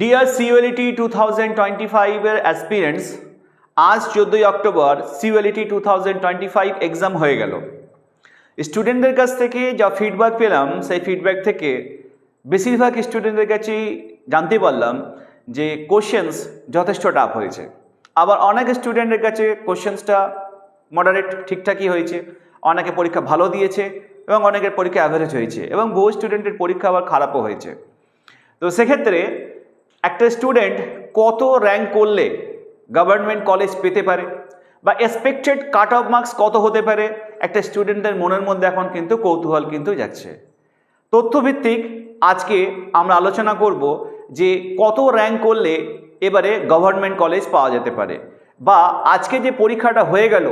Dear CULET two thousand twenty ফাইভের aspirants আজ চোদ্দোই October CULET two thousand twenty five exam হয়ে গেল। স্টুডেন্টদের কাছ থেকে যা ফিডব্যাক পেলাম, সেই ফিডব্যাক থেকে বেশিরভাগ স্টুডেন্টদের কাছেই জানতে পারলাম যে কোশ্চেন্স যথেষ্ট টাফ হয়েছে। আবার অনেক স্টুডেন্টের কাছে কোশ্চেন্সটা মডারেট ঠিকঠাকই হয়েছে, অনেকে পরীক্ষা ভালো দিয়েছে এবং অনেকের পরীক্ষা অ্যাভারেজ হয়েছে এবং বহু স্টুডেন্টের পরীক্ষা আবার খারাপও হয়েছে। তো সেক্ষেত্রে একটা স্টুডেন্ট কত র্যাঙ্ক করলে গভর্নমেন্ট কলেজ পেতে পারে? বা এক্সপেক্টেড কাট অফ মার্কস কত হতে পারে? একটা স্টুডেন্টের মনের মধ্যে এখন কিন্তু কৌতূহল কিন্তু যাচ্ছে। তথ্যভিত্তিক আজকে আমরা আলোচনা করব যে কত র্যাঙ্ক করলে এবারে গভর্নমেন্ট কলেজ পাওয়া যেতে পারে। বা আজকে যে পরীক্ষাটা হয়ে গেল,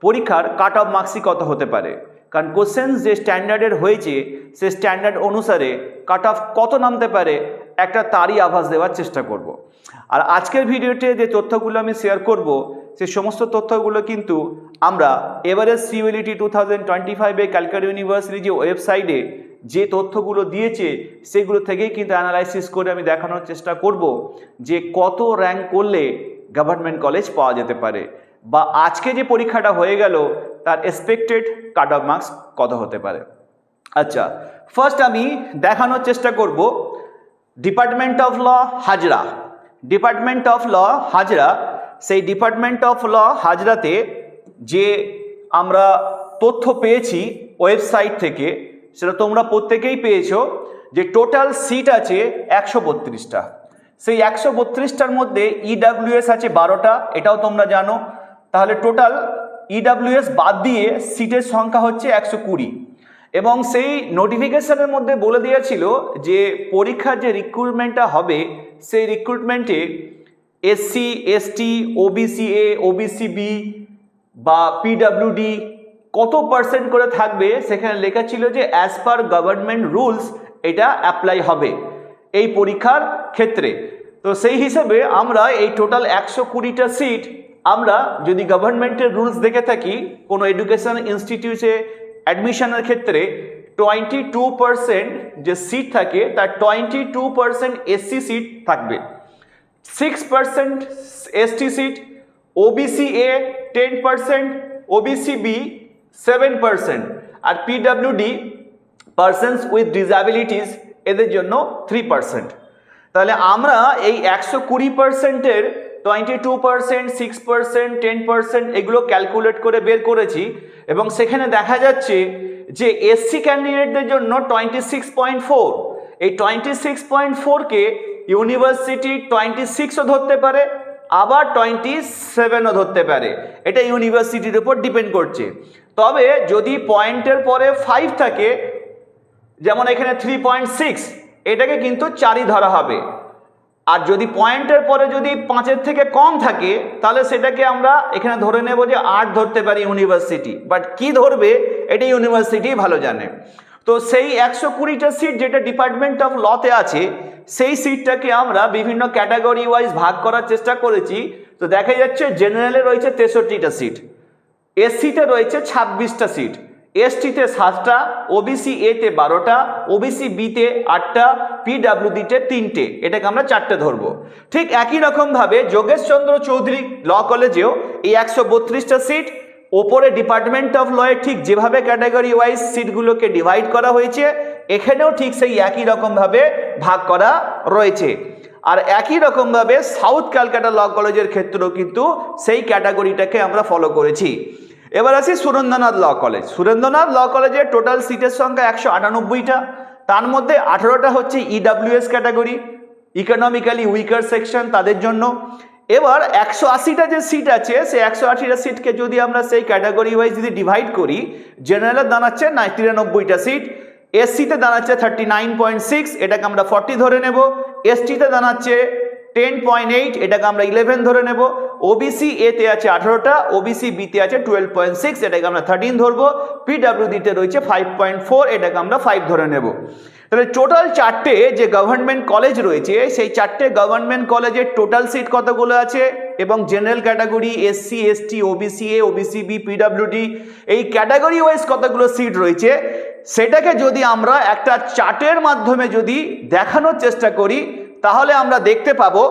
পরীক্ষার কাট অফ মার্কসই কত হতে পারে? কারণ কোশ্চেন্স যে স্ট্যান্ডার্ডের হয়েছে, সে স্ট্যান্ডার্ড অনুসারে কাট অফ কত নামতে পারে, একটা তারই আভাস দেওয়ার চেষ্টা করব। আর আজকের ভিডিওতে যে তথ্যগুলো আমি শেয়ার করব, সে সমস্ত তথ্যগুলো কিন্তু আমরা এভারেস্ট সিউএলিটি টু থাউজেন্ড টোয়েন্টি ফাইভে ক্যালকাটা ইউনিভার্সিটি যে ওয়েবসাইটে যে তথ্যগুলো দিয়েছে, সেগুলো থেকেই কিন্তু অ্যানালাইসিস করে আমি দেখানোর চেষ্টা করব যে কত র্যাঙ্ক করলে গভর্নমেন্ট কলেজ পাওয়া যেতে পারে বা আজকে যে পরীক্ষাটা হয়ে গেল, তার এক্সপেক্টেড কাট অফ মার্কস কত হতে পারে? আচ্ছা ফার্স্ট আমি দেখানোর চেষ্টা করব department of law Hazra. Department of law Hazra, সেই ডিপার্টমেন্ট অফ ল হাজরাতে যে আমরা তথ্য পেয়েছি ওয়েবসাইট থেকে, সেটা তোমরা প্রত্যেকেই পেয়েছ, যে টোটাল সিট আছে একশো বত্রিশটা। সেই একশো বত্রিশটার মধ্যে ইডাব্লিউএস আছে বারোটা, এটাও তোমরা জানো। তাহলে টোটাল ইডাব্লিউএস বাদ দিয়ে সিটের সংখ্যা হচ্ছে একশো কুড়ি। এবং সেই নোটিফিকেশনের মধ্যে বলে দিয়েছিল যে পরীক্ষার যে রিক্রুটমেন্টটা হবে, সেই রিক্রুটমেন্টে SC ST OBC A OBC B বা পিডাব্লিউডি কত পার্সেন্ট করে থাকবে সেখানে লেখা ছিল যে অ্যাজ পার গভর্নমেন্ট রুলস এটা অ্যাপ্লাই হবে এই পরীক্ষার ক্ষেত্রে। তো সেই হিসেবে আমরা এই টোটাল একশো কুড়িটা সিট আমরা যদি গভর্নমেন্টের রুলস দেখে থাকি, কোনো এডুকেশন ইনস্টিটিউটে অ্যাডমিশনের ক্ষেত্রে টোয়েন্টি টু পার্সেন্ট যে সিট থাকে, তার twenty two percent SC seat থাকবে। Six percent ST seat OBC A ten percent OBC B seven percent R PWD persons with disabilities এদের জন্য থ্রি পার্সেন্ট তাহলে আমরা এই একশো কুড়ি পার্সেন্টের twenty two percent, six percent, ten percent এগুলো ক্যালকুলেট করে বের করেছি এবং সেখানে দেখা যাচ্ছে যে এসসি ক্যান্ডিডেটদের জন্য টোয়েন্টি সিক্স পয়েন্ট ফোর। এই টোয়েন্টি সিক্স পয়েন্ট ফোরকে ইউনিভার্সিটি টোয়েন্টি সিক্সও ধরতে পারে, আবার টোয়েন্টি সেভেনও ধরতে পারে। এটা ইউনিভার্সিটির উপর ডিপেন্ড করছে। তবে যদি পয়েন্টের পরে ফাইভ থাকে, যেমন এখানে থ্রি পয়েন্ট সিক্স, এটাকে কিন্তু চারই ধরা হবে। আর যদি পয়েন্টের পরে যদি পাঁচের থেকে কম থাকে, তাহলে সেটাকে আমরা এখানে ধরে নেব যে আর্ট ধরতে পারি ইউনিভার্সিটি বাট কি ধরবে, এটা ইউনিভার্সিটি ভালো জানে। তো সেই একশো কুড়িটা সিট যেটা ডিপার্টমেন্ট অফ লতে আছে, সেই সিটটাকে আমরা বিভিন্ন ক্যাটাগরি ওয়াইজ ভাগ করার চেষ্টা করেছি। তো দেখা যাচ্ছে জেনারেলে রয়েছে তেষট্টিটা সিট এসসিতে রয়েছে ছাব্বিশটা সিট এসটিতে সাতটা ওবিসি এতে বারোটা ওবিসি বিতে আটটা পিডাব্লিউডিতে তিনটে। এটাকে আমরা চারটে ধরবো। ঠিক একই রকমভাবে যোগেশচন্দ্র চৌধুরী ল কলেজেও এই একশো বত্রিশটা সিট, ওপরে ডিপার্টমেন্ট অফ লয়ে ঠিক যেভাবে ক্যাটাগরি ওয়াইজ সিটগুলোকে ডিভাইড করা হয়েছে, এখানেও ঠিক সেই একই রকমভাবে ভাগ করা রয়েছে। আর একই রকমভাবে সাউথ ক্যালকাটা ল কলেজের ক্ষেত্রেও কিন্তু সেই ক্যাটাগরিটাকে আমরা ফলো করেছি। এবার আসি Surendranath law college. Surendranath law কলেজের টোটাল সিটের সংখ্যা একশো আটানব্বইটা, তার মধ্যে আঠারোটা হচ্ছে EWS category economically weaker section তাদের জন্য। এবার একশো আশিটা যে সিট আছে, সেই একশো আশিটা সিটকে যদি আমরা সেই ক্যাটাগরি ওয়াইজ যদি ডিভাইড করি জেনারেলে দাঁড়াচ্ছে নাই তিরানব্বইটা সিট এসসিতে দাঁড়াচ্ছে থার্টি নাইন পয়েন্ট সিক্স এটাকে আমরা ফর্টি ধরে নেব। এসটিতে দাঁড়াচ্ছে টেন পয়েন্ট এইট এটাকে আমরা ইলেভেন ধরে নেব। ওবিসি এতে আছে আঠারোটা ওবিসি বিতে আছে টুয়েলভ পয়েন্ট সিক্স এটাকে আমরা থার্টিন ধরবো। পিডাব্লিউডিতে রয়েছে ফাইভ পয়েন্ট ফোর এটাকে আমরা ফাইভ ধরে নেব। তাহলে টোটাল চারটে যে গভর্নমেন্ট কলেজ রয়েছে, সেই চারটে গভর্নমেন্ট কলেজের টোটাল সিট কতগুলো আছে? এবং general category SC ST OBC A OBC B PWD এই ক্যাটাগরি ওয়াইজ কতগুলো সিট রয়েছে? সেটাকে যদি আমরা একটা চার্টের মাধ্যমে যদি দেখানোর চেষ্টা করি তাহলে আমরা দেখতে পাবো,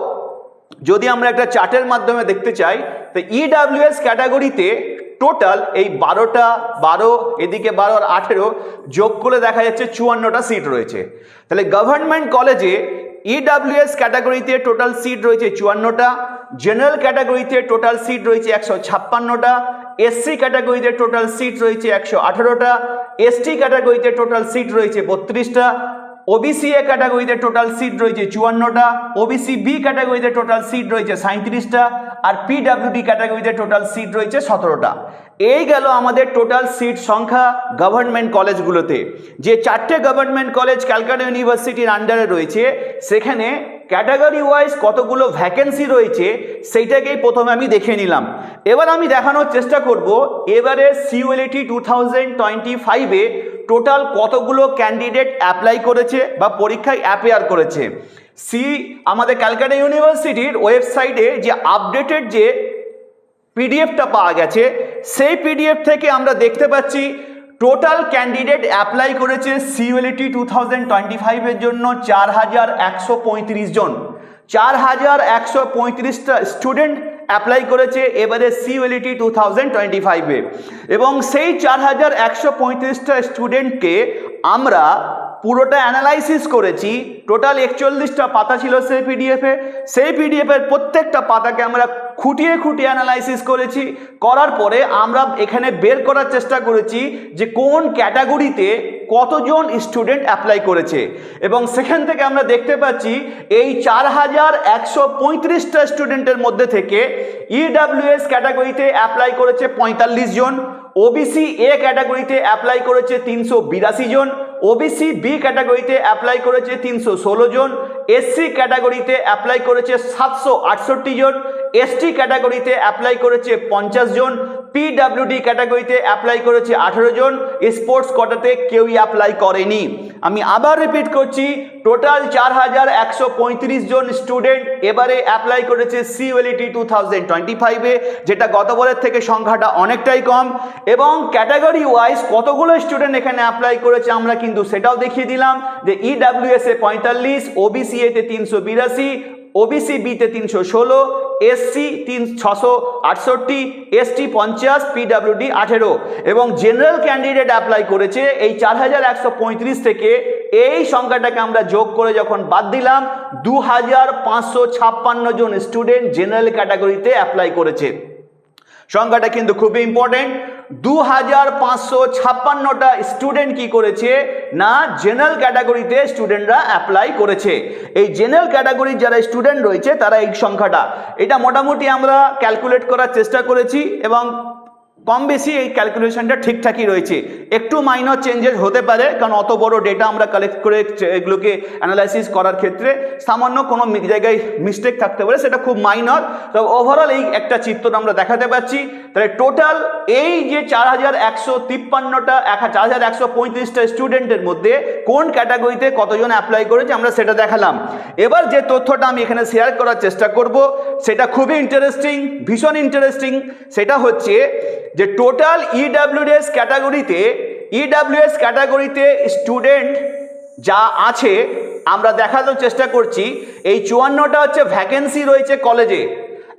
যদি আমরা একটা চার্টের মাধ্যমে দেখতে চাই, তো ইডাব্লিউএস ক্যাটাগরিতে টোটাল এই বারোটা, বারো, এদিকে বারো আর আঠেরো যোগ করে দেখা যাচ্ছে চুয়ান্নটা সিট রয়েছে। তাহলে গভর্নমেন্ট কলেজে ইডাব্লিউএস ক্যাটাগরিতে টোটাল সিট রয়েছে চুয়ান্নটা জেনারেল ক্যাটাগরিতে টোটাল সিট রয়েছে একশো ছাপ্পান্নটা এসসি ক্যাটাগরিতে টোটাল সিট রয়েছে একশো আঠেরোটা এসটি ক্যাটাগরিতে টোটাল সিট রয়েছে বত্রিশটা ওবিসি এ ক্যাটাগরিতে টোটাল সিট রয়েছে চুয়ান্নটা ওবিসি বি ক্যাটাগরিতে টোটাল সিট রয়েছে সাঁত্রিশটা আর পিডাব্লিউডি ক্যাটাগরিতে টোটাল সিট রয়েছে সতেরোটা। এই গেল আমাদের টোটাল সিট সংখ্যা গভর্নমেন্ট কলেজগুলোতে যে চারটে গভর্নমেন্ট কলেজ ক্যালকাটা ইউনিভার্সিটির আন্ডারে রয়েছে, সেখানে ক্যাটাগরি ওয়াইজ কতগুলো ভ্যাকেন্সি রয়েছে, সেইটাকেই প্রথমে আমি দেখে নিলাম। এবার আমি দেখানোর চেষ্টা করব, এবারে সিউএলটি টু থাউজেন্ড টোয়েন্টি ফাইভে টোটাল কতগুলো ক্যান্ডিডেট অ্যাপ্লাই করেছে বা পরীক্ষায় অ্যাপেয়ার করেছে। সি, আমাদের ক্যালকাটা ইউনিভার্সিটির ওয়েবসাইটে যে আপডেটেড যে পিডিএফটা পাওয়া গেছে, সেই পিডিএফ থেকে আমরা দেখতে পাচ্ছি টোটাল ক্যান্ডিডেট অ্যাপ্লাই করেছে সিউএলিটি টু থাউজেন্ড টোয়েন্টি ফাইভের জন্য চার হাজার একশো পঁয়ত্রিশ জন। চার হাজার একশো পঁয়ত্রিশটা স্টুডেন্ট অ্যাপ্লাই করেছে এবারে সিউএলিটি টু থাউজেন্ড টোয়েন্টি ফাইভে এবং সেই চার হাজার একশো পঁয়ত্রিশটা স্টুডেন্টকে আমরা পুরোটা অ্যানালাইসিস করেছি টোটাল একচল্লিশটা পাতা ছিল সেই পিডিএফে সেই পিডিএফের প্রত্যেকটা পাতাকে আমরা খুঁটিয়ে খুঁটিয়ে অ্যানালাইসিস করেছি। করার পরে আমরা এখানে বের করার চেষ্টা করেছি যে কোন ক্যাটাগরিতে কতজন স্টুডেন্ট অ্যাপ্লাই করেছে। এবং সেখান থেকে আমরা দেখতে পাচ্ছি এই চার হাজার একশো পঁয়ত্রিশটা স্টুডেন্টের মধ্যে থেকে ইডাব্লিউএস ক্যাটাগরিতে অ্যাপ্লাই করেছে পঁয়তাল্লিশ জন ওবিসি এ ক্যাটাগরিতে অ্যাপ্লাই করেছে তিনশো বিরাশি জন ওবিসি বি ক্যাটাগরিতে অ্যাপ্লাই করেছে তিনশো ষোলো জন এসসি ক্যাটাগরিতে অ্যাপ্লাই করেছে সাতশো আটষট্টি জন এসটি ক্যাটাগরিতে অ্যাপ্লাই করেছে পঞ্চাশ জন পিডাব্লিউডি ক্যাটাগরিতে অ্যাপ্লাই করেছে আঠেরো জন। স্পোর্টস কোটাতে কেউই অ্যাপ্লাই করেনি। আমি আবার রিপিট করছি টোটাল চার হাজার একশো পঁয়ত্রিশ জন স্টুডেন্ট এবারে অ্যাপ্লাই করেছে সিওএলইটি টু থাউজেন্ড টোয়েন্টি ফাইভে যেটা গতবারের থেকে সংখ্যাটা অনেকটাই কম। এবং ক্যাটাগরি ওয়াইজ কতগুলো স্টুডেন্ট এখানে অ্যাপ্লাই করেছে আমরা কিন্তু সেটাও দেখিয়ে দিলাম যে ইডাব্লিউএস এ পঁয়তাল্লিশ ওবিসি এতে তিনশো বিরাশি ওবিসি বিতে তিনশো ষোলো এসসি তিন ছশো আটষট্টি এসটি পঞ্চাশ পিডাব্লিউডি আঠেরো এবং জেনারেল ক্যান্ডিডেট অ্যাপ্লাই করেছে এই চার হাজার একশো পঁয়ত্রিশ থেকে। এই সংখ্যাটাকে আমরা যোগ করে যখন বাদ দিলাম, দু হাজার পাঁচশো ছাপ্পান্ন জন স্টুডেন্ট জেনারেল ক্যাটাগরিতে অ্যাপ্লাই করেছে। সংখ্যাটা কিন্তু খুবই ইম্পর্টেন্ট দু হাজার পাঁচশো ছাপ্পান্নটা স্টুডেন্ট কি করেছে? না জেনারেল ক্যাটাগরিতে স্টুডেন্টরা অ্যাপ্লাই করেছে। এই জেনারেল ক্যাটাগরির যারা স্টুডেন্ট রয়েছে, তারা এই সংখ্যাটা। এটা মোটামুটি আমরা ক্যালকুলেট করার চেষ্টা করেছি এবং কম বেশি এই ক্যালকুলেশনটা ঠিকঠাকই রয়েছে। একটু মাইনর চেঞ্জেস হতে পারে, কারণ অত বড় ডেটা আমরা কালেক্ট করে এগুলোকে অ্যানালাইসিস করার ক্ষেত্রে সামান্য কোনো জায়গায় মিস্টেক থাকতে পারে, সেটা খুব মাইনর তো ওভারঅল এই একটা চিত্র আমরা দেখাতে পাচ্ছি। তাহলে টোটাল এই যে চার হাজার একশো তিপ্পান্নটা, এক চার হাজার একশো পঁয়ত্রিশটা স্টুডেন্টের মধ্যে কোন ক্যাটাগরিতে কতজন অ্যাপ্লাই করেছে আমরা সেটা দেখালাম। এবার যে তথ্যটা আমি এখানে শেয়ার করার চেষ্টা করব, সেটা খুবই ইন্টারেস্টিং ভীষণ ইন্টারেস্টিং সেটা হচ্ছে যে টোটাল ইডাব্লিউএস ক্যাটাগরিতে ইডাব্লিউএস ক্যাটাগরিতে স্টুডেন্ট যা আছে, আমরা দেখানোর চেষ্টা করছি, এই চুয়ান্নটা হচ্ছে ভ্যাকেন্সি রয়েছে কলেজে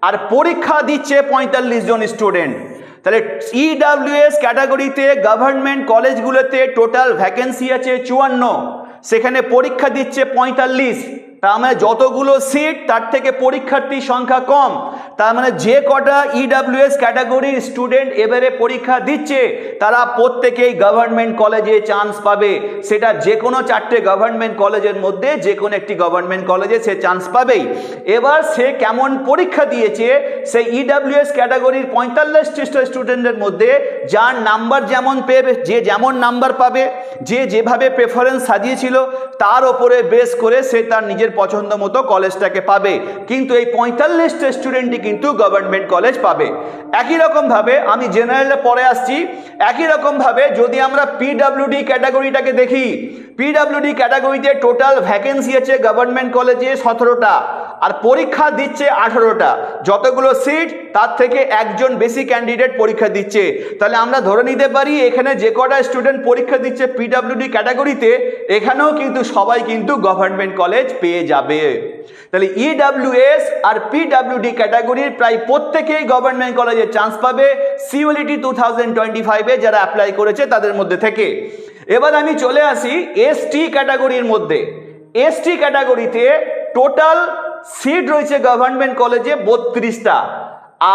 আর পরীক্ষা দিচ্ছে পঁয়তাল্লিশ জন স্টুডেন্ট তাহলে ইডাব্লিউএস ক্যাটাগরিতে গভর্নমেন্ট কলেজগুলোতে টোটাল ভ্যাকেন্সি আছে চুয়ান্ন, সেখানে পরীক্ষা দিচ্ছে পঁয়তাল্লিশ। তার মানে যতগুলো সিট তার থেকে পরীক্ষার্থী সংখ্যা কম। তার মানে যে কটা ইডাব্লিউএস ক্যাটাগরির স্টুডেন্ট এবারে পরীক্ষা দিচ্ছে, তারা প্রত্যেকেই গভর্নমেন্ট কলেজে চান্স পাবে। সেটা যে কোনো চারটে গভর্নমেন্ট কলেজের মধ্যে যে কোনো একটি গভর্নমেন্ট কলেজে সে চান্স পাবেই। এবার সে কেমন পরীক্ষা দিয়েছে, সেই ইডাব্লিউএস ক্যাটাগরির পঁয়তাল্লিশটা স্টুডেন্টের মধ্যে যার নাম্বার যেমন পেয়ে, যে যেমন নাম্বার পাবে, যে যেভাবে প্রেফারেন্স সাজিয়েছিল, তার ওপরে বেস করে সে তার নিজের পছন্দ মতো কলেজটাকে পাবে। কিন্তু এই পঁয়তাল্লিশটা স্টুডেন্টই কিন্তু গভর্নমেন্ট কলেজ পাবে। একই রকমভাবে আমি জেনারেলে পরে আসছি। একই রকমভাবে যদি আমরা পিডাব্লিউডি ক্যাটাগরিটাকে দেখি পিডাব্লিউডি ক্যাটাগরিতে টোটাল ভ্যাকেন্সি আছে গভর্নমেন্ট কলেজে সতেরোটা, আর পরীক্ষা দিচ্ছে আঠারোটা। যতগুলো সিট তার থেকে একজন বেশি ক্যান্ডিডেট পরীক্ষা দিচ্ছে। তাহলে আমরা ধরে নিতে পারি, এখানে যে কটা স্টুডেন্ট পরীক্ষা দিচ্ছে পিডাব্লিউডি ক্যাটাগরিতে এখানেও কিন্তু সবাই কিন্তু গভর্নমেন্ট কলেজ পেয়ে পেয়ে যাবে। তাহলে ইডাব্লিউএস আর পিডাব্লিউডি ক্যাটাগরির প্রায় প্রত্যেকেই গভর্নমেন্ট কলেজে চান্স পাবে। সিওলিটি টু থাউজেন্ড টোয়েন্টি ফাইভে যারা অ্যাপ্লাই করেছে তাদের মধ্যে থেকে। এবার আমি চলে আসি এসটি ক্যাটাগরির মধ্যে। এসটি ক্যাটাগরিতে টোটাল সিট রয়েছে গভর্নমেন্ট কলেজে বত্রিশটা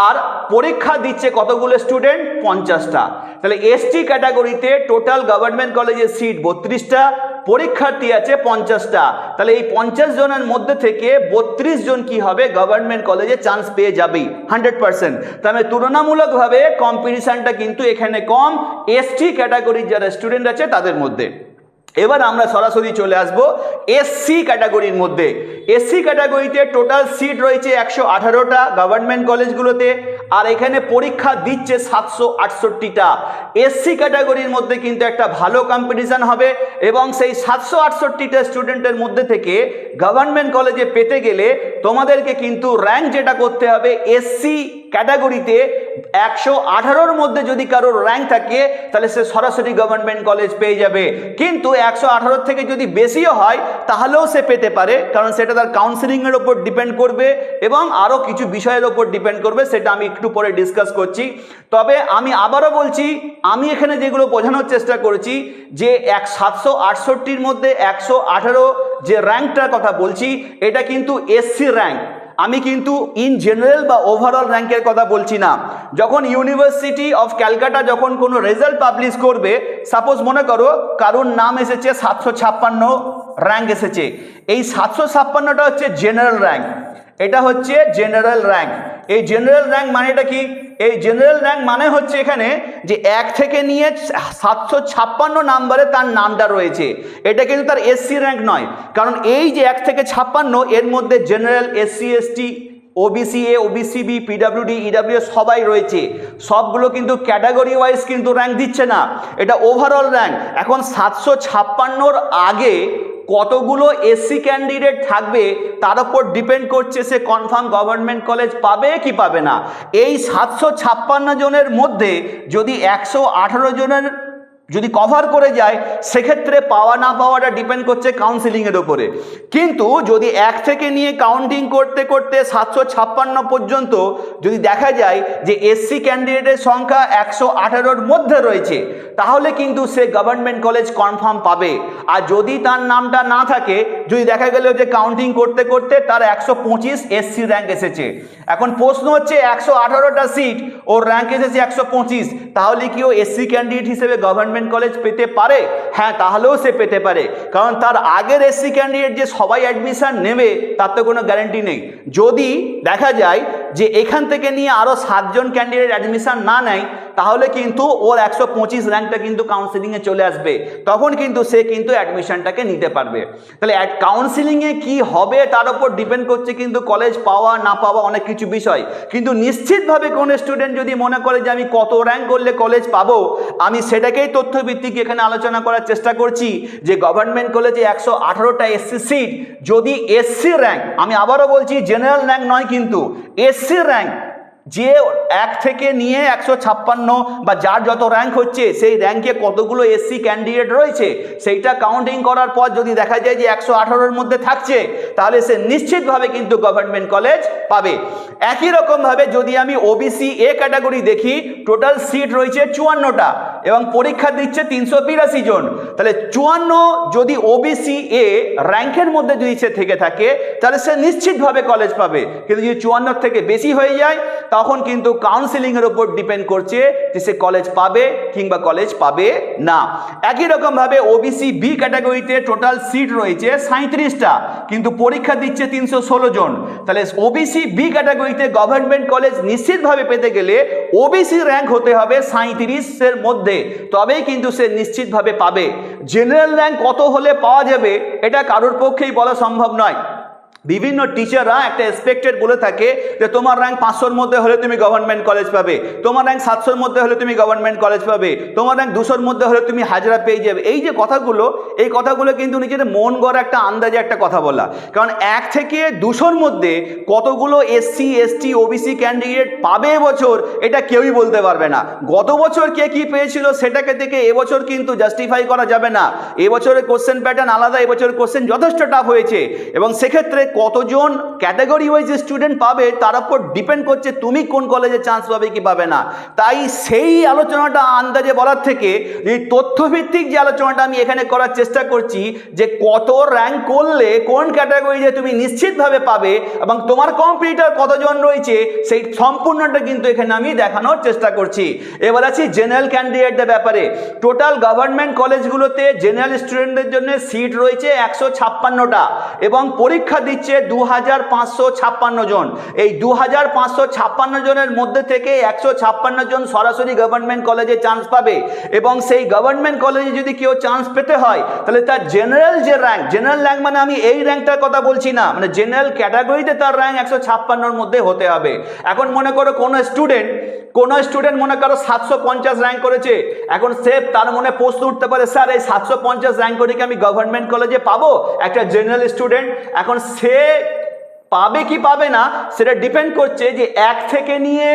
আর পরীক্ষা দিচ্ছে কতগুলো স্টুডেন্ট পঞ্চাশটা। তাহলে এসটি ক্যাটাগরিতে টোটাল গভর্নমেন্ট কলেজের সিট বত্রিশটা পরীক্ষার্থী আছে পঞ্চাশটা। তাহলে এই পঞ্চাশ জনের মধ্যে থেকে বত্রিশ জন কি হবে? গভর্নমেন্ট কলেজে চান্স পেয়ে যাবেই হান্ড্রেড পার্সেন্ট তাহলে তুলনামূলকভাবে কম্পিটিশানটা কিন্তু এখানে কম। এসটি ক্যাটাগরির যারা স্টুডেন্ট আছে, তাদের মধ্যে। এবার আমরা সরাসরি চলে আসব এসসি ক্যাটাগরির মধ্যে। এসসি ক্যাটাগরিতে টোটাল সিট রয়েছে একশো আঠারোটা গভর্নমেন্ট কলেজগুলোতে আর এখানে পরীক্ষা দিচ্ছে সাতশো আটষট্টিটা। এসসি ক্যাটাগরির মধ্যে কিন্তু একটা ভালো কম্পিটিশন হবে এবং সেই সাতশো আটষট্টিটা স্টুডেন্টের মধ্যে থেকে গভর্নমেন্ট কলেজে পেতে গেলে তোমাদেরকে কিন্তু র্যাঙ্ক যেটা করতে হবে এসসি ক্যাটাগরিতে একশো আঠারোর মধ্যে যদি কারোর র্যাঙ্ক থাকে, তাহলে সে সরাসরি গভর্নমেন্ট কলেজ পেয়ে যাবে। কিন্তু একশো আঠারোর থেকে যদি বেশিও হয়, তাহলেও সে পেতে পারে, কারণ সেটা তার কাউন্সিলিংয়ের ওপর ডিপেন্ড করবে এবং আরও কিছু বিষয়ের ওপর ডিপেন্ড করবে, সেটা আমি একটু পরে ডিসকাস করছি। তবে আমি আবারও বলছি, আমি এখানে যেগুলো বোঝানোর চেষ্টা করেছি, যে এক সাতশো আটষট্টির মধ্যে একশো আঠারো যে র্যাঙ্কটার কথা বলছি, এটা কিন্তু এসসি র্যাঙ্ক আমি কিন্তু ইন জেনারেল বা ওভারঅল র্যাঙ্কের কথা বলছি না। যখন ইউনিভার্সিটি অফ ক্যালকাটা যখন কোনো রেজাল্ট পাবলিশ করবে সাপোজ মনে করো কারোর নাম এসেছে সাতশো ছাপ্পান্ন র্যাঙ্ক এসেছে। এই সাতশো ছাপ্পান্নটা হচ্ছে জেনারেল র্যাঙ্ক এটা হচ্ছে জেনারেল র্যাঙ্ক এই জেনারেল র্যাঙ্ক মানেটা কি? এই জেনারেল র্যাঙ্ক মানে হচ্ছে এখানে যে এক থেকে নিয়ে সাতশো ছাপ্পান্ন নাম্বারে তার নামটা রয়েছে। এটা কিন্তু তার এসসি র্যাঙ্ক নয়। কারণ এই যে এক থেকে ছাপ্পান্ন, এর মধ্যে general SC ST OBC A OBC B PWD EW সবাই রয়েছে। সবগুলো কিন্তু ক্যাটাগরি ওয়াইজ কিন্তু র্যাঙ্ক দিচ্ছে না। এটা ওভারঅল র্যাঙ্ক এখন সাতশো ছাপ্পান্নর আগে কতগুলো এসসি ক্যান্ডিডেট থাকবে, তার উপর ডিপেন্ড করছে সে কনফার্ম গভর্নমেন্ট কলেজ পাবে কি পাবে না। এই সাতশো ছাপ্পান্ন জনের মধ্যে যদি একশো আঠারো জনের যদি কভার করে যায়, সেক্ষেত্রে পাওয়া না পাওয়াটা ডিপেন্ড করছে কাউন্সিলিংয়ের ওপরে কিন্তু যদি এক থেকে নিয়ে কাউন্টিং করতে করতে সাতশো ছাপ্পান্ন পর্যন্ত যদি দেখা যায় যে এসসি ক্যান্ডিডেটের সংখ্যা একশো আঠারোর মধ্যে রয়েছে, তাহলে কিন্তু সে গভর্নমেন্ট কলেজ কনফার্ম পাবে। আর যদি তার নামটা না থাকে, যদি দেখা গেল যে কাউন্টিং করতে করতে তার একশো পঁচিশ এসসি র্যাঙ্ক এসেছে। এখন প্রশ্ন হচ্ছে, একশো আঠারোটা সিট ওর র্যাঙ্ক এসেছে একশো পঁচিশ, তাহলে কি ও এসসি ক্যান্ডিডেট হিসেবে গভর্নমেন্ট কলেজ পেতে পারে? হ্যাঁ তাহলেও সে পেতে পারে। কারণ তার আগের এসসি ক্যান্ডিডেট যে সবাই অ্যাডমিশান নেবে, তার তো কোনো গ্যারেন্টি নেই। যদি দেখা যায় যে এখান থেকে নিয়ে আরও সাতজন ক্যান্ডিডেট অ্যাডমিশান না নেয় তাহলে কিন্তু ওর একশো পঁচিশ র্যাঙ্কটা কিন্তু কাউন্সিলিংয়ে চলে আসবে। তখন কিন্তু সে কিন্তু অ্যাডমিশনটাকে নিতে পারবে। তাহলে কাউন্সিলিংয়ে কি হবে তার উপর ডিপেন্ড করছে কিন্তু কলেজ পাওয়া, না পাওয়া অনেক কিছু বিষয়। কিন্তু নিশ্চিতভাবে কোনো স্টুডেন্ট যদি মনে করে যে আমি কত র্যাঙ্ক করলে কলেজ পাবো, আমি সেটাকেই তথ্যভিত্তিক এখানে আলোচনা করার চেষ্টা করছি যে গভর্নমেন্ট কলেজে একশো আঠারোটা এসসি সিট যদি এসসি র্যাঙ্ক আমি আবারও বলছি জেনারেল র্যাঙ্ক নয় কিন্তু এসসি র্যাঙ্ক যে এক থেকে নিয়ে একশো ছাপ্পান্ন বা যার যত র্যাঙ্ক হচ্ছে, সেই র্যাঙ্কে কতগুলো এসসি ক্যান্ডিডেট রয়েছে, সেইটা কাউন্টিং করার পর যদি দেখা যায় যে একশো আঠারোর মধ্যে থাকছে, তাহলে সে নিশ্চিতভাবে কিন্তু গভর্নমেন্ট কলেজ পাবে। একই রকমভাবে যদি আমি ওবিসি এ ক্যাটাগরি দেখি টোটাল সিট রয়েছে চুয়ান্নটা এবং পরীক্ষা দিচ্ছে তিনশো বিরাশি জন। তাহলে চুয়ান্ন যদি ওবিসি এ র্যাঙ্কের মধ্যে যদি সে থেকে থাকে, তাহলে সে নিশ্চিতভাবে কলেজ পাবে। কিন্তু যদি চুয়ান্নর থেকে বেশি হয়ে যায় তখন কিন্তু কাউন্সিলিংয়ের উপর ডিপেন্ড করছে যে সে কলেজ পাবে কিংবা কলেজ পাবে না। একই রকমভাবে ওবিসি বি ক্যাটাগরিতে টোটাল সিট রয়েছে সাঁত্রিশটা কিন্তু পরীক্ষা দিচ্ছে তিনশো ষোলো জন। তাহলে ওবিসি বি ক্যাটাগরিতে গভর্নমেন্ট কলেজ নিশ্চিতভাবে পেতে গেলে ওবিসি র্যাঙ্ক হতে হবে সাঁত্রিশের মধ্যে। তবেই কিন্তু সে নিশ্চিতভাবে পাবে। জেনারেল র্যাঙ্ক কত হলে পাওয়া যাবে, এটা কারোর পক্ষেই বলা সম্ভব নয়। বিভিন্ন টিচাররা একটা এক্সপেক্টেড বলে থাকে যে তোমার র্যাঙ্ক পাঁচশোর মধ্যে হলে তুমি গভর্নমেন্ট কলেজ পাবে, তোমার র্যাঙ্ক সাতশোর মধ্যে হলে তুমি গভর্নমেন্ট কলেজ পাবে, তোমার র্যাঙ্ক দুশোর মধ্যে হলে তুমি হাজারা পেয়ে যাবে। এই যে কথাগুলো, এই কথাগুলো কিন্তু নিজের মন গড়া একটা আন্দাজে একটা কথা বলা। কারণ এক থেকে দুশোর মধ্যে কতগুলো এসসি এসটি ওবিসি ক্যান্ডিডেট পাবে এবছর এটা কেউই বলতে পারবে না। গত বছর কে কি পেয়েছিল সেটাকে দেখে এবছর কিন্তু জাস্টিফাই করা যাবে না। এবছরের কোশ্চেন প্যাটার্ন আলাদা এবছরের কোশ্চেন যথেষ্ট টাফ হয়েছে। এবং সেক্ষেত্রে কতজন ক্যাটাগরি ওয়াইজ স্টুডেন্ট পাবে, তার উপর ডিপেন্ড করছে তুমি কোন কলেজে চান্স পাবে কি পাবে না। তাই সেই আলোচনাটা আন্দাজে বলার থেকে, এই তথ্যভিত্তিক যে আলোচনাটা আমি এখানে করার চেষ্টা করছি, যে কত র্যাঙ্ক করলে, কোন ক্যাটাগরিতে তুমি নিশ্চিতভাবে পাবে, এবং তোমার কম্পিটিটর কতজন রয়েছে, সেই সম্পূর্ণটা কিন্তু এখানে আমি দেখানোর চেষ্টা করছি। এবার আছি জেনারেল ক্যান্ডিডেটদের ব্যাপারে। টোটাল গভর্নমেন্ট কলেজগুলোতে জেনারেল স্টুডেন্টদের জন্য সিট রয়েছে একশো ছাপ্পান্নটা, এবং পরীক্ষা দিচ্ছে দু হাজার পাঁচশো ছাপ্পান্ন জন। এই দু হাজার পাঁচশো ছাপ্পান্ন জনের মধ্যে থেকে একশো ছাপ্পান্ন জন সরাসরি গভর্নমেন্ট কলেজে চান্স পাবে। এবং সেই গভর্নমেন্ট কলেজে যদি কেউ চান্স পেতে হয়, তাহলে তার জেনারেল যে র্যাঙ্ক জেনারেল র্যাঙ্ক মানে আমি এই র্যাঙ্কটার কথা বলছি না মানে জেনারেল ক্যাটাগরিতে তার র্যাঙ্ক একশো ছাপ্পান্নর মধ্যে হতে হবে। এখন মনে করো কোনো স্টুডেন্ট কোনো স্টুডেন্ট মনে করো সাতশো পঞ্চাশ র্যাঙ্ক করেছে, এখন সে তার মনে প্রশ্ন উঠতে পারে, স্যার, এই সাতশো পঞ্চাশ র্যাঙ্ক করে কি আমি গভর্নমেন্ট কলেজে পাবো? একটা জেনারেল স্টুডেন্ট এখন সে পাবে কি পাবে না, সেটা ডিপেন্ড করছে যে এক থেকে নিয়ে,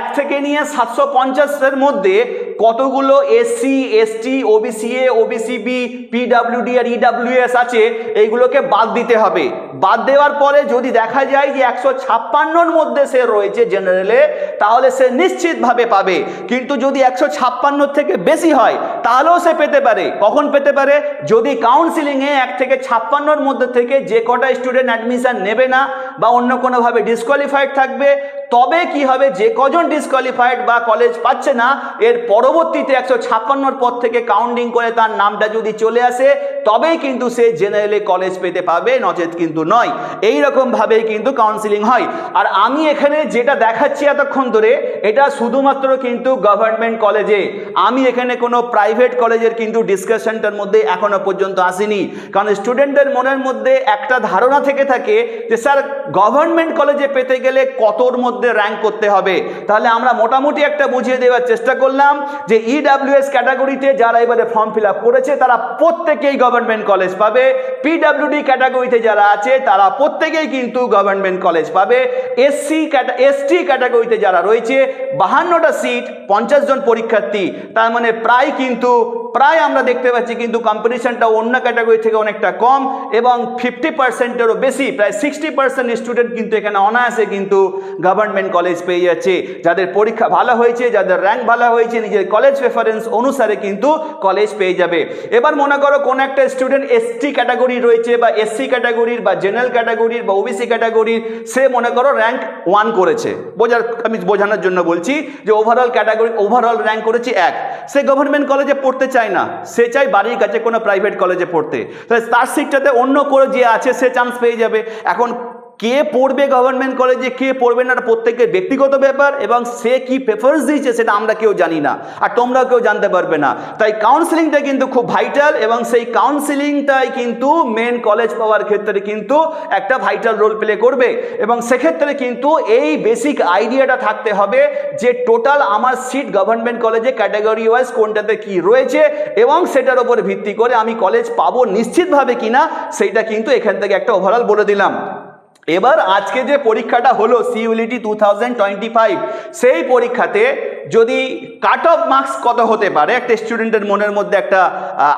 এক থেকে নিয়ে সাতশো পঞ্চাশের মধ্যে কতগুলো SC ST OBC A OBC B PWD R EWS আছে, এইগুলোকে বাদ দিতে হবে। বাদ দেওয়ার পরে যদি দেখা যায় যে একশো ছাপ্পান্নর মধ্যে সে রয়েছে জেনারেলে তাহলে সে নিশ্চিতভাবে পাবে। কিন্তু যদি একশো ছাপ্পান্নর থেকে বেশি হয় তাহলেও সে পেতে পারে। কখন পেতে পারে? যদি কাউন্সিলিংয়ে এক থেকে ছাপ্পান্নর মধ্যে থেকে যে কটা স্টুডেন্ট অ্যাডমিশন নেবে না বা অন্য কোনোভাবে ডিসকোয়ালিফাইড থাকবে তবে কি হবে? যে কজন ডিসকোয়ালিফাইড বা কলেজ পাচ্ছে না, এর পরবর্তীতে একশো ছাপ্পান্নর পর থেকে কাউন্টিং করে তার নামটা যদি চলে আসে, তবেই কিন্তু সে জেনারেলে কলেজ পেতে পাবে নচেত কিন্তু নয়। এই রকমভাবেই কিন্তু কাউন্সিলিং হয়। আর আমি এখানে যেটা দেখাচ্ছি এতক্ষণ ধরে, এটা শুধুমাত্র কিন্তু গভর্নমেন্ট কলেজে আমি এখানে কোনো প্রাইভেট কলেজের কিন্তু ডিসকাশনটার মধ্যে এখনও পর্যন্ত আসিনি। কারণ স্টুডেন্টদের মনের মধ্যে একটা ধারণা থেকে থাকে যে, স্যার গভর্নমেন্ট কলেজে পেতে গেলে কতর মধ্যে র্যাঙ্ক করতে হবে। তাহলে আমরা মোটামুটি একটা বুঝিয়ে দেওয়ার চেষ্টা করলাম যে E ইডাব্লিউএস ক্যাটাগরিতে যারা এবারে ফর্ম ফিল করেছে, তারা প্রত্যেকেই গভর্নমেন্ট কলেজ পাবে। পিডাব্লিউডি ক্যাটাগরিতে যারা আছে, তারা প্রত্যেকেই কিন্তু গভর্নমেন্ট কলেজ পাবে। এসসি এসটি ক্যাটাগরিতে যারা রয়েছে, বাহান্নটা সিট পঞ্চাশ জন পরীক্ষার্থী। তার মানে প্রায় কিন্তু, প্রায় আমরা দেখতে পাচ্ছি কিন্তু কম্পিটিশনটা অন্য ক্যাটাগরি থেকে অনেকটা কম এবং ফিফটি পার্সেন্টেরও বেশি, প্রায় সিক্সটি পার্সেন্ট স্টুডেন্ট কিন্তু এখানে অনায়াসে কিন্তু গভর্নমেন্ট কলেজ পেয়ে যাচ্ছে। যাদের পরীক্ষা ভালো হয়েছে, যাদের র্যাঙ্ক ভালো হয়েছে, নিজের কলেজ প্রেফারেন্স অনুসারে কিন্তু কলেজ পেয়ে যাবে। এবার মনে করো কোন একটা স্টুডেন্ট এসটি ক্যাটাগরি রয়েছে বা এসসি ক্যাটাগরির বা জেনারেল ক্যাটাগরির বা ওবিসি ক্যাটাগরির সে মনে করো র্যাঙ্ক ওয়ান করেছে। বোঝার, আমি বোঝানোর জন্য বলছি যে ওভারঅল ক্যাটাগরি ওভারঅল র্যাঙ্ক করেছে এক। সে গভর্নমেন্ট কলেজে পড়তে চায় না। সে চায় বাড়ির কাছে কোনো প্রাইভেট কলেজে পড়তে। তাহলে তার সিটটাতে অন্য করে যে আছে, সে চান্স পেয়ে যাবে। এখন কে পড়বে গভর্নমেন্ট কলেজে কে পড়বে না প্রত্যেকের ব্যক্তিগত ব্যাপার এবং সে কি প্রেফারেন্স দিয়েছে সেটা আমরা কেউ জানি না আর তোমরাও কেউ জানতে পারবে না। তাই কাউন্সিলিংটা কিন্তু খুব ভাইটাল এবং সেই কাউন্সিলিংটাই কিন্তু মেন কলেজ পাওয়ার ক্ষেত্রে কিন্তু একটা ভাইটাল রোল প্লে করবে এবং সেক্ষেত্রে কিন্তু এই বেসিক আইডিয়াটা থাকতে হবে যে টোটাল আমার সিট গভর্নমেন্ট কলেজে ক্যাটাগরি ওয়াইজ কোনটাতে কি রয়েছে এবং সেটার উপর ভিত্তি করে আমি কলেজ পাবো নিশ্চিতভাবে কিনা, সেইটা কিন্তু এখান থেকে একটা ওভারঅল বলে দিলাম। এবার আজকে যে পরীক্ষাটা হলো CULET two thousand twenty five, সেই পরীক্ষাতে যদি কাট অফ মার্কস কত হতে পারে, একটা স্টুডেন্টের মনের মধ্যে একটা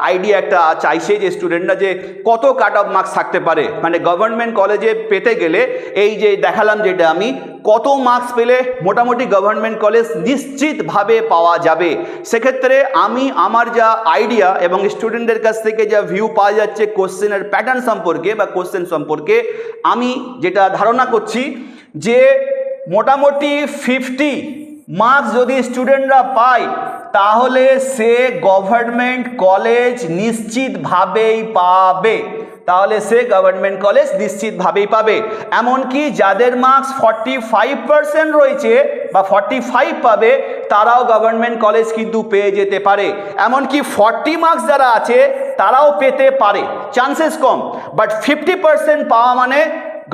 আইডিয়া একটা চাইছে যে স্টুডেন্টরা যে কত কাট অফ মার্কস থাকতে পারে মানে গভর্নমেন্ট কলেজে পেতে গেলে এই যে দেখালাম যেটা আমি, কত মার্কস পেলে মোটামুটি গভর্নমেন্ট কলেজ নিশ্চিতভাবে পাওয়া যাবে। সেক্ষেত্রে আমি আমার যা আইডিয়া এবং স্টুডেন্টদের কাছ থেকে যা ভিউ পাওয়া যাচ্ছে কোশ্চেনের প্যাটার্ন সম্পর্কে বা কোশ্চেন সম্পর্কে, আমি যেটা ধারণা করছি যে মোটামুটি ফিফটি মার্কস যদি স্টুডেন্টরা পায়, তাহলে সে গভর্নমেন্ট কলেজ নিশ্চিতভাবেই পাবে। তাহলে সে গভর্নমেন্ট কলেজ নিশ্চিতভাবেই পাবে। এমনকি যাদের মার্কস ফর্টি ফাইভ পার্সেন্ট রয়েছে বা ফর্টি ফাইভ পাবে, তারাও গভর্নমেন্ট কলেজ কিন্তু পেয়ে যেতে পারে। এমনকি ফর্টি মার্কস যারা আছে, তারাও পেতে পারে। চান্সেস কম। বাট ফিফটি পার্সেন্ট পাওয়া মানে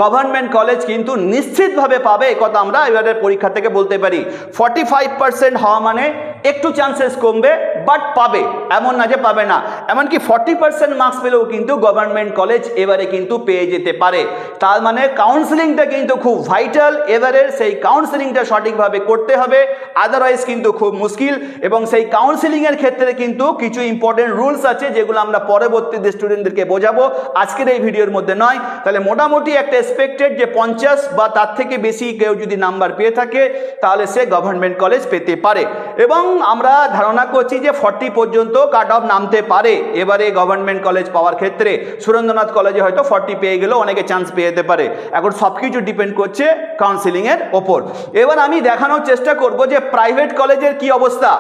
গভর্নমেন্ট কলেজ কিন্তু নিশ্চিতভাবে পাবে, এই কথা আমরা এবারের পরীক্ষা থেকে বলতে পারি। ফর্টি ফাইভ পার্সেন্ট হওয়া মানে একটু চান্সেস কমবে বাট পাবে। এমন না যে পাবে না। এমনকি ফর্টি পার্সেন্ট মার্কস পেলেও কিন্তু গভর্নমেন্ট কলেজ এবারে কিন্তু পেয়ে যেতে পারে। তার মানে কাউন্সিলিংটা কিন্তু খুব ভাইটাল এবারের সেই কাউন্সিলিংটা সঠিকভাবে করতে হবে। আদারওয়াইজ কিন্তু খুব মুশকিল। এবং সেই কাউন্সিলিংয়ের ক্ষেত্রে কিন্তু কিছু ইম্পর্টেন্ট রুলস আছে, যেগুলো আমরা পরবর্তীতে স্টুডেন্টদেরকে বোঝাবো। আজকের এই ভিডিওর মধ্যে নয়। তাহলে মোটামুটি একটা এক্সপেক্টেড যে পঞ্চাশ বা তার থেকে বেশি কেউ যদি নাম্বার পেয়ে থাকে, তাহলে সে গভর্নমেন্ট কলেজ পেতে পারে। এবং আমরা ধারণা করছি যে ফর্টি পর্যন্ত কাট অফ নামতে পারে। এবারে গভর্নমেন্ট কলেজ পাওয়ার ক্ষেত্রে সুরেন্দ্রনাথ কলেজে হয়তো ফর্টি পেয়ে গেলেও অনেকে চান্স পেয়ে যেতে পারে। এখন সব কিছু ডিপেন্ড করছে কাউন্সিলিংয়ের ওপর। এবার আমি দেখানোর চেষ্টা করব যে প্রাইভেট কলেজের কি অবস্থা।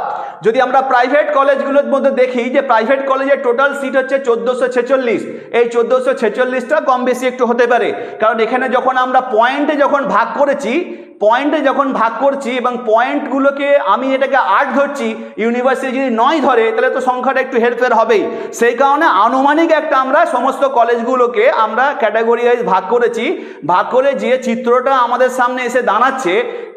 যদি আমরা প্রাইভেট কলেজগুলোর মধ্যে দেখি যে প্রাইভেট কলেজের টোটাল সিট হচ্ছে চোদ্দোশো ছেচল্লিশ। এই চোদ্দোশো ছেচল্লিশটা কম বেশি একটু হতে পারে। কারণ এখানে যখন আমরা পয়েন্টে যখন ভাগ করেছি পয়েন্টে যখন ভাগ করছি এবং পয়েন্টগুলোকে আমি এটাকে আট ধরছি ইউনিভার্সিটি যদি নয় ধরে, তাহলে তো সংখ্যাটা একটু হেরফের হবেই। সেই কারণে আনুমানিক একটা আমরা সমস্ত কলেজগুলোকে আমরা ক্যাটাগরি ওয়াইজ ভাগ করেছি। ভাগ করে যে চিত্রটা আমাদের সামনে এসে দাঁড়াচ্ছে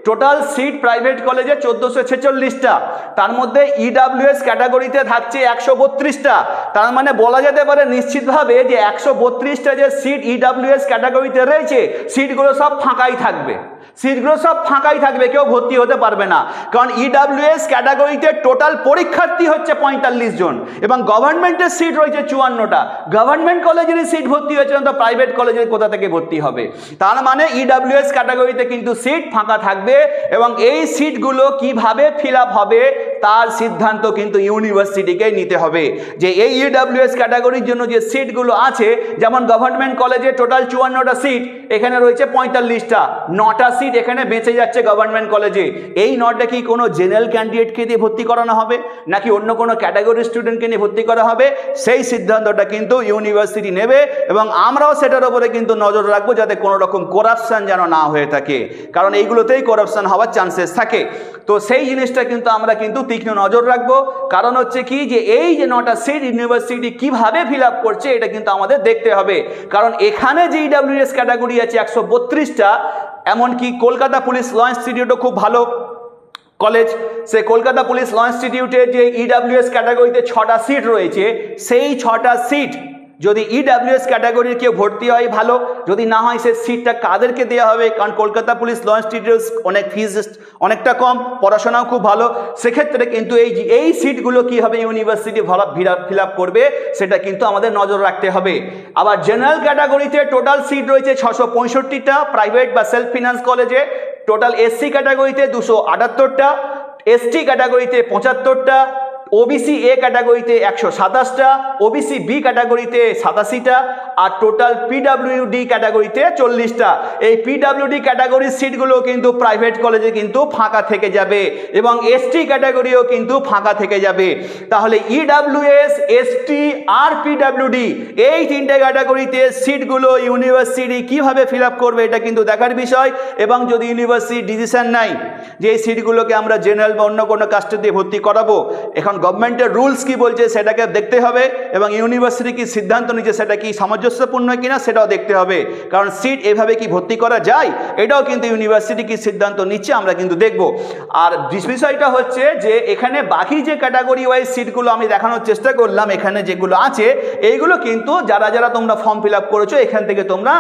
টোটাল সিট প্রাইভেট কলেজে চোদ্দোশো ছেচল্লিশটা। তার মধ্যে E ইডাব্লিউএস ক্যাটাগরিতে থাকছে একশো বত্রিশটা। তার মানে বলা যেতে পারে নিশ্চিতভাবে যে একশো বত্রিশটা যে সিট ইডাব্লিউএস ক্যাটাগরিতে রয়েছে সিটগুলো সব ফাঁকাই থাকবে। সিটগুলো সব ফাঁকাই থাকবে, কেউ ভর্তি হতে পারবে না। কারণ E ইডাব্লিউএস ক্যাটাগরিতে টোটাল পরীক্ষার্থী হচ্ছে পঁয়তাল্লিশ জন এবং গভর্নমেন্টের সিট রয়েছে চুয়ান্নটা। গভর্নমেন্ট কলেজেরই সিট ভর্তি হয়েছে না তো প্রাইভেট কলেজের কোথা থেকে ভর্তি হবে? তার মানে E ইডাব্লিউএস ক্যাটাগরিতে কিন্তু সিট ফাঁকা থাকবে এবং এই সিটগুলো কীভাবে ফিল হবে তার সিদ্ধান্ত কিন্তু ইউনিভার্সিটিকে নিতে হবে। যে এই E ইডাব্লিউএস ক্যাটাগরির জন্য যে সিটগুলো আছে, যেমন গভর্নমেন্ট কলেজে টোটাল চুয়ান্নটা সিট, এখানে রয়েছে পঁয়তাল্লিশটা। নটা সিট এখানে বেঁচে যাচ্ছে গভর্নমেন্ট কলেজে এই নটা কি কোনো জেনারেল ক্যান্ডিডেটকে দিয়ে ভর্তি করানো হবে, নাকি অন্য কোনো ক্যাটাগরির স্টুডেন্টকে নিয়ে ভর্তি করা হবে? সেই সিদ্ধান্তটা কিন্তু ইউনিভার্সিটি নেবে এবং আমরাও সেটার উপরে কিন্তু নজর রাখব যাতে কোনো রকম করাপশন যেন না হয়ে থাকে। কারণ এইগুলোতেই করাপশন হওয়ার চান্সেস থাকে। তো সেই জিনিসটা কিন্তু আমরা কিন্তু তীক্ষ্ণ নজর রাখব। কারণ হচ্ছে কি যে এই যে নটা সিট ইউনিভার্সিটি কীভাবে ফিল আপ করছে, এটা কিন্তু আমাদের দেখতে হবে। কারণ এখানে যে ইডাব্লিউএস ক্যাটাগরি আছে একশো বত্রিশটা, এমনকি কলকাতা পুলিশ ল ইনস্টিটিউটও খুব ভালো কলেজ সে কলকাতা পুলিশ ল ইনস্টিটিউটে যে ইডাব্লিউএস ক্যাটাগরিতে ছটা সিট রয়েছে, সেই ছটা সিট যদি ইডাব্লিউএস ক্যাটাগরির কেউ ভর্তি হয়, ভালো। যদি না হয়, সে সিটটা কাদেরকে দেওয়া হবে? কারণ কলকাতা পুলিশ ল ইনস্টিটিউট অনেক ফিজ অনেকটা কম, পড়াশোনাও খুব ভালো। সেক্ষেত্রে কিন্তু এই এই সিটগুলো কী হবে ইউনিভার্সিটি ভালো ফিল আপ করবে, সেটা কিন্তু আমাদের নজর রাখতে হবে। আবার জেনারেল ক্যাটাগরিতে টোটাল সিট রয়েছে ছশো পঁয়ষট্টিটা প্রাইভেট বা সেলফ ফিনান্স কলেজে টোটাল এসসি ক্যাটাগরিতে দুশো আটাত্তরটা এসটি ক্যাটাগরিতে পঁচাত্তরটা ওবিসি এ ক্যাটাগরিতে একশো সাতাশটা ওবিসি বি ক্যাটাগরিতে সাতাশিটা, আর টোটাল পিডাব্লিউডি ক্যাটাগরিতে চল্লিশটা। এই পিডাব্লিউডি ক্যাটাগরির সিটগুলো কিন্তু প্রাইভেট কলেজে কিন্তু ফাঁকা থেকে যাবে এবং এসটি ক্যাটাগরিও কিন্তু ফাঁকা থেকে যাবে। তাহলে E ইডাব্লিউএস এসটি আর পিডাব্লিউডি এই তিনটে ক্যাটাগরিতে সিটগুলো ইউনিভার্সিটি কীভাবে ফিল আপ করবে এটা কিন্তু দেখার বিষয় এবং যদি ইউনিভার্সিটি ডিসিশন নাই যে এই সিটগুলোকে আমরা জেনারেল বা অন্য কোনো কাস্টে দিয়ে ভর্তি করাবো, এখন গভর্নমেন্টের রুলস কি বলছে সেটাকে দেখতে হবে এবং ইউনিভার্সিটি কি সিদ্ধান্ত নিচ্ছে সেটা কি সামঞ্জস্যপূর্ণ কিনা সেটাও দেখতে হবে। কারণ সিট এভাবে কি ভর্তি করা যায়? এটাও কিন্তু ইউনিভার্সিটি কি সিদ্ধান্ত নিচ্ছে আমরা কিন্তু দেখব। আর বিষয়টা হচ্ছে যে এখানে বাকি যে ক্যাটাগরি ওয়াইজ সিটগুলো আমি দেখানোর চেষ্টা করলাম, এখানে যেগুলো আছে, এইগুলো কিন্তু যারা যারা তোমরা ফর্ম ফিল আপ করেছ, এখান থেকে তোমরা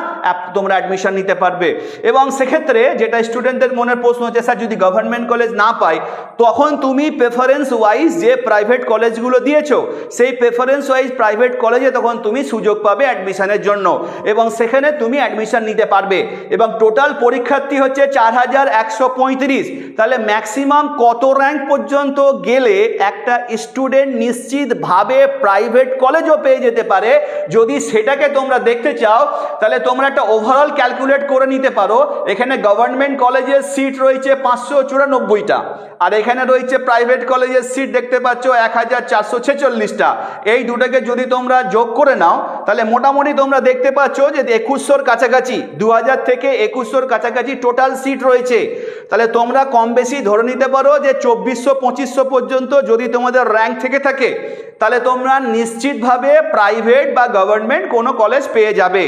তোমরা অ্যাডমিশন নিতে পারবে। এবং সেক্ষেত্রে যেটা স্টুডেন্টদের মনের প্রশ্ন হচ্ছে, স্যার, যদি গভর্নমেন্ট কলেজ না পায়, তখন তুমি প্রেফারেন্স ওয়াইজ যে প্রাইভেট কলেজগুলো দিয়েছ, সেই প্রেফারেন্স ওয়াইজ প্রাইভেট কলেজে তখন তুমি সুযোগ পাবে অ্যাডমিশনের জন্য এবং সেখানে তুমি অ্যাডমিশন নিতে পারবে এবং টোটাল পরীক্ষার্থী হচ্ছে চার হাজার একশো পঁয়ত্রিশ। তাহলে ম্যাক্সিমাম কত র্যাঙ্ক পর্যন্ত গেলে একটা স্টুডেন্ট নিশ্চিতভাবে প্রাইভেট কলেজও পেয়ে যেতে পারে? যদি সেটাকে তোমরা দেখতে চাও, তাহলে তোমরা একটা ওভারঅল ক্যালকুলেট করে নিতে পারো। এখানে গভর্নমেন্ট কলেজের সিট রয়েছে পাঁচশো চুরানব্বইটা। আর এখানে রয়েছে প্রাইভেট কলেজের সিট দেখতে পাচ্ছ এক হাজার চারশো ছেচল্লিশটা। এই দুটাকে যদি তোমরা যোগ করে নাও তাহলে মোটামুটি তোমরা দেখতে পাচ্ছ যে একুশশোর কাছাকাছি দু হাজার থেকে একুশশোর কাছাকাছি টোটাল সিট রয়েছে। তাহলে তোমরা কম বেশি ধরে নিতে পারো যে চব্বিশশো, পঁচিশশো পর্যন্ত যদি তোমাদের র্যাঙ্ক থেকে থাকে, তাহলে তোমরা নিশ্চিতভাবে প্রাইভেট বা গভর্নমেন্ট কোনো কলেজ পেয়ে যাবে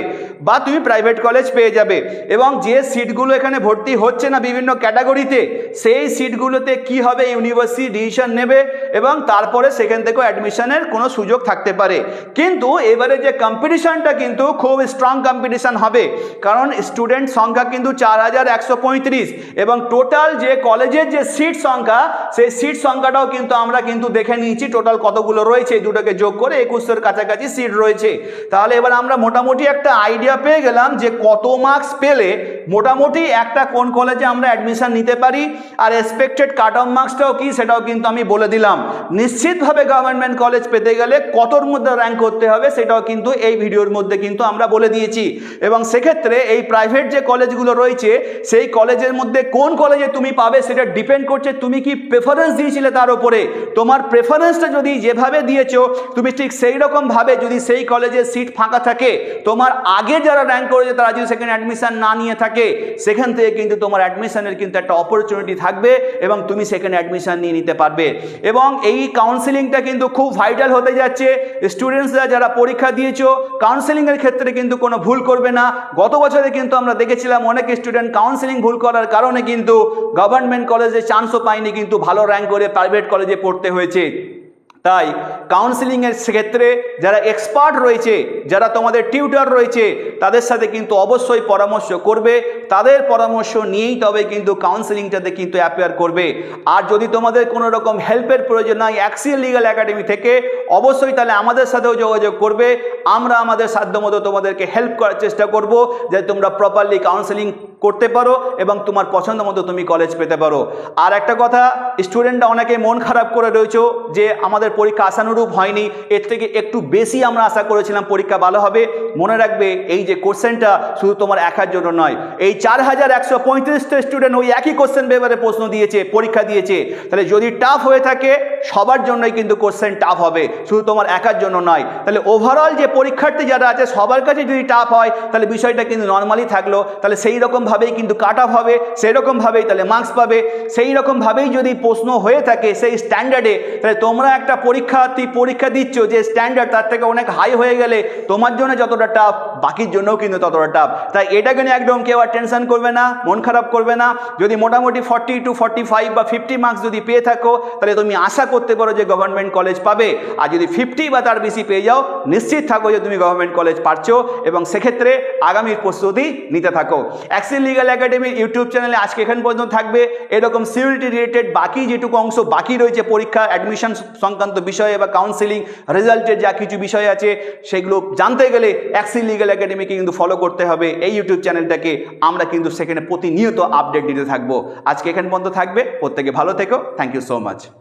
বা তুমি প্রাইভেট কলেজ পেয়ে যাবে। এবং যে সিটগুলো এখানে ভর্তি হচ্ছে না বিভিন্ন ক্যাটাগরিতে সেই সিটগুলোতে কি হবে ইউনিভার্সিটি ডিসিশন নেবে এবং তারপরে সেখান থেকেও অ্যাডমিশনের কোনো সুযোগ থাকতে পারে। কিন্তু এবারে যে কম্পিটিশনটা কিন্তু খুব স্ট্রং কম্পিটিশন হবে। কারণ স্টুডেন্ট সংখ্যা কিন্তু চার হাজার একশো পঁয়ত্রিশ এবং টোটাল যে কলেজের যে সিট সংখ্যা, সেই সিট সংখ্যাটাও কিন্তু আমরা কিন্তু দেখে নিয়েছি। টোটাল কতগুলো রয়েছে দুটোকে যোগ করে একুশের কাছাকাছি সিট রয়েছে। তাহলে এবার আমরা মোটামুটি একটা আইডিয়া পেয়ে গেলাম যে কত মার্কস পেলে মোটামুটি একটা কোন কলেজে আমরা অ্যাডমিশান নিতে পারি আর এক্সপেক্টেড কাট অফ মার্কসটাও কি সেটাও কিন্তু আমি বলে দিলাম। নিশ্চিতভাবে গভর্নমেন্ট কলেজ পেতে গেলে কতর মধ্যে র্যাঙ্ক করতে হবে সেটাও কিন্তু এই ভিডিওর মধ্যে কিন্তু আমরা বলে দিয়েছি। এবং সেক্ষেত্রে এই প্রাইভেট যে কলেজগুলো রয়েছে, সেই কলেজের মধ্যে কোন কলেজে তুমি পাবে সেটা ডিপেন্ড করছে তুমি কি প্রেফারেন্স দিয়েছিলে তার উপরে। তোমার প্রেফারেন্সটা যদি যেভাবে দিয়েছ, তুমি ঠিক সেই রকমভাবে যদি সেই কলেজে সিট ফাঁকা থাকে, তোমার আগে যারা র্যাঙ্ক করেছে তারা যদি সেখানে অ্যাডমিশান না নিয়ে থাকে, সেখান থেকে কিন্তু তোমার অ্যাডমিশানের কিন্তু একটা অপরচুনিটি থাকবে এবং তুমি সেখানে অ্যাডমিশান নিয়ে নিতে পারবে। এবং এই কাউন্সিলিংটা কিন্তু খুব ভাইটাল হতে যাচ্ছে। স্টুডেন্টসরা যারা পরীক্ষা দিয়েছ কাউন্সিলিংয়ের ক্ষেত্রে কিন্তু কোনো ভুল করবে না। গত বছরে কিন্তু আমরা দেখেছিলাম অনেক স্টুডেন্ট কাউন্সেলিং ভুল করার কারণে কিন্তু গভর্নমেন্ট কলেজে চান্সও পায়নি, কিন্তু ভালো র্যাঙ্ক করে প্রাইভেট কলেজে পড়তে হয়েছে। তাই কাউন্সিলিংয়ের ক্ষেত্রে যারা এক্সপার্ট রয়েছে, যারা তোমাদের টিউটার রয়েছে, তাদের সাথে কিন্তু অবশ্যই পরামর্শ করবে। তাদের পরামর্শ নিয়েই তবে কিন্তু কাউন্সিলিংটাতে কিন্তু অ্যাপেয়ার করবে। আর যদি তোমাদের কোনো রকম হেল্পের প্রয়োজন হয় অ্যাক্সিয়াল লিগাল একাডেমি থেকে, অবশ্যই তাহলে আমাদের সাথেও যোগাযোগ করবে। আমরা আমাদের সাধ্যমতো তোমাদেরকে হেল্প করার চেষ্টা করব যাতে তোমরা প্রপারলি কাউন্সিলিং করতে পারো এবং তোমার পছন্দ মতো তুমি কলেজ পেতে পারো। আর একটা কথা স্টুডেন্টরা অনেকে মন খারাপ করে রয়েছে যে আমাদের পরীক্ষা আশানুরূপ হয়নি। এর থেকে একটু বেশি আমরা আশা করেছিলাম পরীক্ষা ভালো হবে। মনে রাখবে, এই যে কোশ্চেনটা শুধু তোমার একার জন্য নয়, এই চার হাজার একশো পঁয়ত্রিশটা স্টুডেন্ট ওই একই কোশ্চেন পেপারে প্রশ্ন দিয়েছে, পরীক্ষা দিয়েছে। তাহলে যদি টাফ হয়ে থাকে, সবার জন্যই কিন্তু কোশ্চেন টাফ হবে, শুধু তোমার একার জন্য নয়। তাহলে ওভারঅল যে পরীক্ষার্থী যারা আছে, সবার কাছে যদি টাফ হয়, তাহলে বিষয়টা কিন্তু নর্মালি থাকল। তাহলে সেই রকমভাবেই কিন্তু কাট অফ হবে, সেই রকমভাবেই তাহলে মার্কস পাবে। সেই রকমভাবেই যদি প্রশ্ন হয়ে থাকে, সেই স্ট্যান্ডার্ডে তাহলে তোমরা একটা পরীক্ষার্থী পরীক্ষা দিচ্ছ যে স্ট্যান্ডার্ড তার থেকে অনেক হাই হয়ে গেলে তোমার জন্য যতটা টাফ বাকির জন্যও কিন্তু ততটা টাফ তাই এটাকে নিয়ে একদম কেউ আর টেনশন করবে না, মন খারাপ করবে না। যদি মোটামুটি ফর্টি টু ফর্টি ফাইভ বা ফিফটি মার্কস যদি পেয়ে থাকো, তাহলে তুমি আশা করতে পারো যে গভর্নমেন্ট কলেজ পাবে। আর যদি ফিফটি বা তার বেশি পেয়ে যাও, নিশ্চিত থাকো যে তুমি গভর্নমেন্ট কলেজ পারছ এবং সেক্ষেত্রে আগামীর প্রস্তুতি নিতে থাকো। অ্যাক্সিল লিগাল একাডেমির ইউটিউব চ্যানেলে আজকে এখান পর্যন্ত থাকবে। এরকম সিউরিটি রিলেটেড বাকি যেটুকু অংশ বাকি রয়েছে পরীক্ষা অ্যাডমিশন সংক্রান্ত বিষয়ে বা কাউন্সিলিং রেজাল্টের যা কিছু বিষয় আছে, সেগুলো জানতে গেলে অ্যাক্সিল লিগাল একাডেমিকে কিন্তু ফলো করতে হবে। এই ইউটিউব চ্যানেলটাকে আমরা কিন্তু সেখানে প্রতিনিয়ত আপডেট দিতে থাকব। আজকে এখান পর্যন্ত থাকবে। প্রত্যেকে ভালো থেকো। Thank you so much